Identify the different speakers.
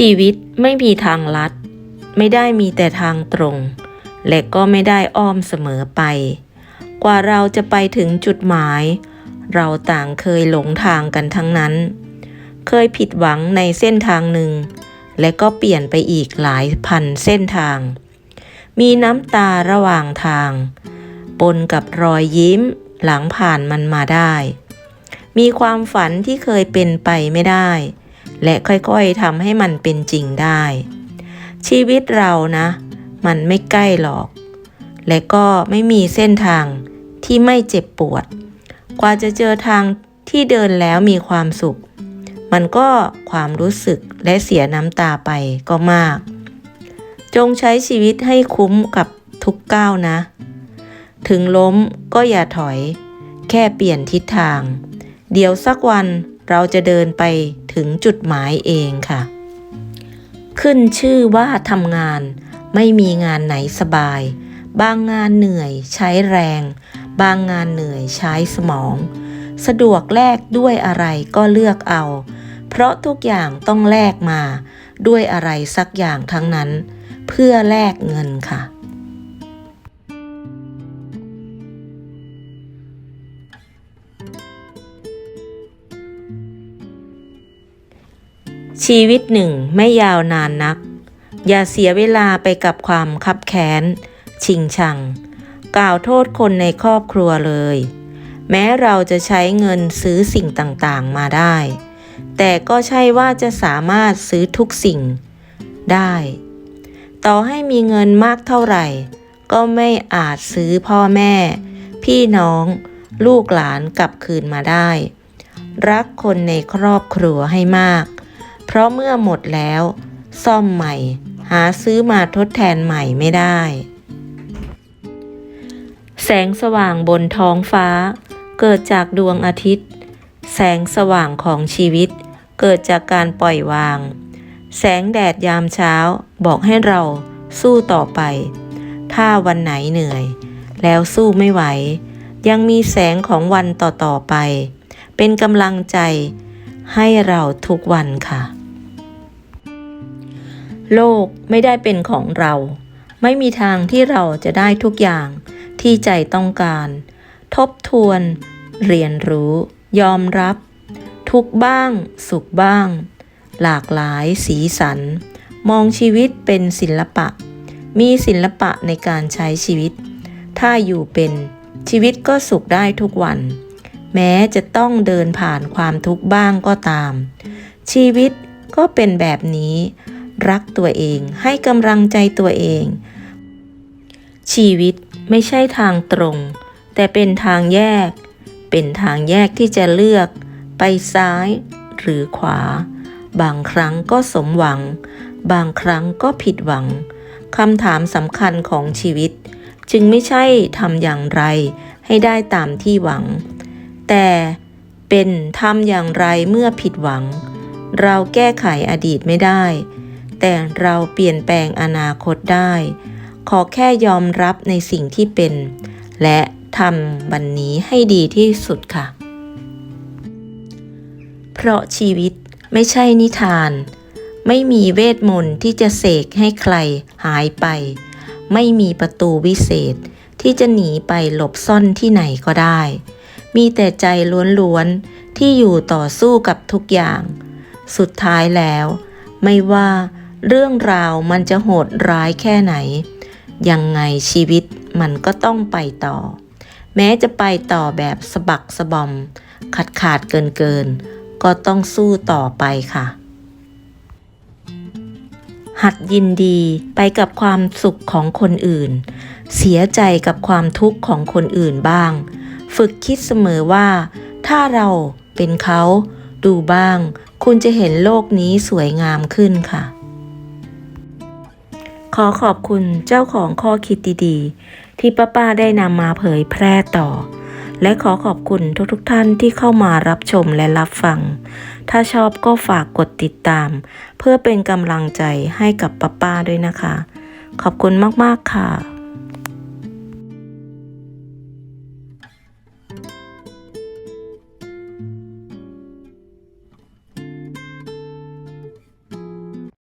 Speaker 1: ชีวิตไม่มีทางลัด ไม่ได้มีแต่ทางตรง และก็ไม่ได้อ้อมเสมอไป กว่าเราจะไปถึงจุดหมาย เราต่างเคยหลงทางกันทั้งนั้น เคยผิดหวังในเส้นทางหนึ่ง และก็เปลี่ยนไปอีกหลายพันเส้นทาง มีน้ำตาระหว่างทาง ปนกับรอยยิ้มหลังผ่านมันมาได้ มีความฝันที่เคยเป็นไปไม่ได้ และค่อยๆทำให้มันเป็นจริงได้ ชีวิตเรานะ มันไม่ใกล้หรอก และก็ไม่มีเส้นทางที่ไม่เจ็บปวด กว่าจะเจอทางที่เดินแล้วมีความสุข มันก็ความรู้สึกและเสียน้ำตาไปก็มาก จงใช้ชีวิตให้คุ้มกับทุกก้าวนะ ถึงล้มก็อย่าถอย แค่เปลี่ยนทิศทาง เดี๋ยวสักวันเราจะเดินไป ถึงจุดหมายเองค่ะ ขึ้นชื่อว่าทำงาน ไม่มีงานไหนสบาย บางงานเหนื่อยใช้แรง บางงานเหนื่อยใช้สมอง สะดวกแลกด้วยอะไรก็เลือกเอา เพราะทุกอย่างต้องแลกมา ด้วยอะไรสักอย่างทั้งนั้น เพื่อแลกเงินค่ะ ชีวิตหนึ่งไม่ยาวนานนัก อย่าเสียเวลาไปกับความคับแค้น ชิงชัง กล่าวโทษคนในครอบครัวเลย แม้เราจะใช้เงินซื้อสิ่งต่างๆมาได้ แต่ก็ใช่ว่าจะสามารถซื้อทุกสิ่งได้ ต่อให้มีเงินมากเท่าไหร่ ก็ไม่อาจซื้อพ่อแม่ พี่น้อง ลูกหลานกลับคืนมาได้ รักคนในครอบครัวให้มาก เพราะเมื่อหมดแล้ว ซ่อมใหม่ หาซื้อมาทดแทนใหม่ไม่ได้ แสงสว่างบนท้องฟ้า เกิดจากดวงอาทิตย์ แสงสว่างของชีวิต เกิดจากการปล่อยวาง แสงแดดยามเช้าบอกให้เราสู้ต่อไป ถ้าวันไหนเหนื่อย แล้วสู้ไม่ไหว ยังมีแสงของวันต่อๆไป เป็นกำลังใจให้เราทุกวันค่ะ โลกไม่ได้เป็นของเรา ไม่มีทางที่เราจะได้ทุกอย่างที่ใจต้องการ ทบทวน เรียนรู้ ยอมรับ ทุกบ้าง สุขบ้าง หลากหลายสีสัน มองชีวิตเป็นศิลปะ มีศิลปะในการใช้ชีวิต ถ้าอยู่เป็นชีวิตก็สุขได้ทุกวัน แม้จะต้องเดินผ่านความทุกข์บ้างก็ตาม ชีวิตก็เป็นแบบนี้ รักตัวเอง ให้กำลังใจตัวเอง ชีวิตไม่ใช่ทางตรง แต่เป็นทางแยก เป็นทางแยกที่จะเลือก ไปซ้ายหรือขวา บางครั้งก็สมหวัง บางครั้งก็ผิดหวังคำถามสำคัญของชีวิต จึงไม่ใช่ทำอย่างไร ให้ได้ตามที่หวัง แต่เป็นทำอย่างไรเมื่อผิดหวัง เราแก้ไขอดีตไม่ได้ แต่เราเปลี่ยนแปลงอนาคตได้ ขอแค่ยอมรับในสิ่งที่เป็น และทำวันนี้ให้ดีที่สุดค่ะ เพราะชีวิตไม่ใช่นิทาน ไม่มีเวทมนต์ที่จะเสกให้ใครหายไป ไม่มีประตูวิเศษที่จะหนีไปหลบซ่อนที่ไหนก็ได้ มีแต่ใจล้วนๆที่อยู่ต่อสู้กับทุกอย่าง สุดท้ายแล้ว ไม่ว่า เรื่องราวมันจะโหดร้ายแค่ไหน ยังไงชีวิตมันก็ต้องไปต่อ แม้จะไปต่อแบบสะบักสะบอม ขาดขาดเกินเกิน ก็ต้องสู้ต่อไปค่ะ หัดยินดีไปกับความสุขของคนอื่น เสียใจกับความทุกข์ของคนอื่นบ้าง ฝึกคิดเสมอว่า ถ้าเราเป็นเขาดูบ้าง คุณจะเห็นโลกนี้สวยงามขึ้นค่ะ ขอขอบคุณเจ้าของข้อคิดดีๆ ที่ป้าป้าได้นำมาเผยแพร่ต่อ และขอขอบคุณทุกๆทท่านที่เข้ามารับชมและรับฟัง ถ้าชอบก็ฝากกดติดตาม เพื่อเป็นกำลังใจให้กับป้าป้าด้วยนะคะ ขอบคุณมากๆค่ะ